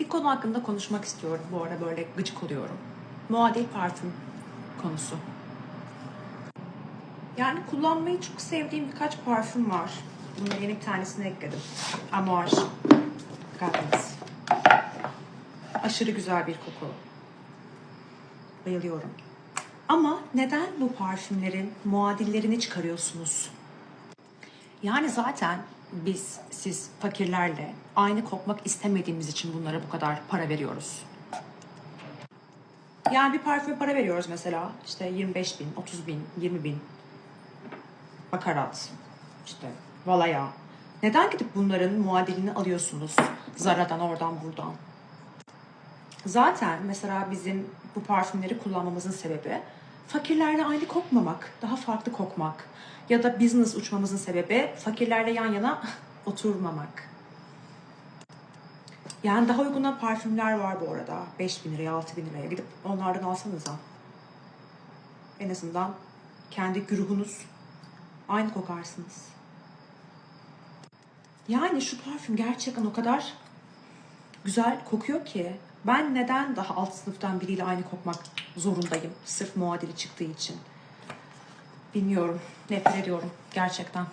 Bir konu hakkında konuşmak istiyorum. Bu ara böyle gıcık oluyorum. Muadil parfüm konusu. Yani kullanmayı çok sevdiğim birkaç parfüm var. Bunun yeni bir tanesini ekledim. Amouage. Gardens. Aşırı güzel bir koku. Bayılıyorum. Ama neden bu parfümlerin muadillerini çıkarıyorsunuz? Yani zaten biz, siz fakirlerle aynı kokmak istemediğimiz için bunlara bu kadar para veriyoruz. Yani bir parfüme para veriyoruz mesela. işte 25 bin, 30 bin, 20 bin. Bakarat, işte Valaya. Neden gidip bunların muadilini alıyorsunuz? Zara'dan, oradan, buradan. Zaten mesela bizim bu parfümleri kullanmamızın sebebi fakirlerle aynı kokmamak, daha farklı kokmak. Ya da business uçmamızın sebebi fakirlerle yan yana oturmamak. Yani daha uyguna parfümler var bu arada. 5 bin liraya, 6 bin liraya gidip onlardan alsanıza. En azından kendi grubunuz aynı kokarsınız. Yani şu parfüm gerçekten o kadar güzel kokuyor ki ben neden daha alt sınıftan biriyle aynı kokmak zorundayım sırf muadili çıktığı için? Bilmiyorum. Nefret ediyorum gerçekten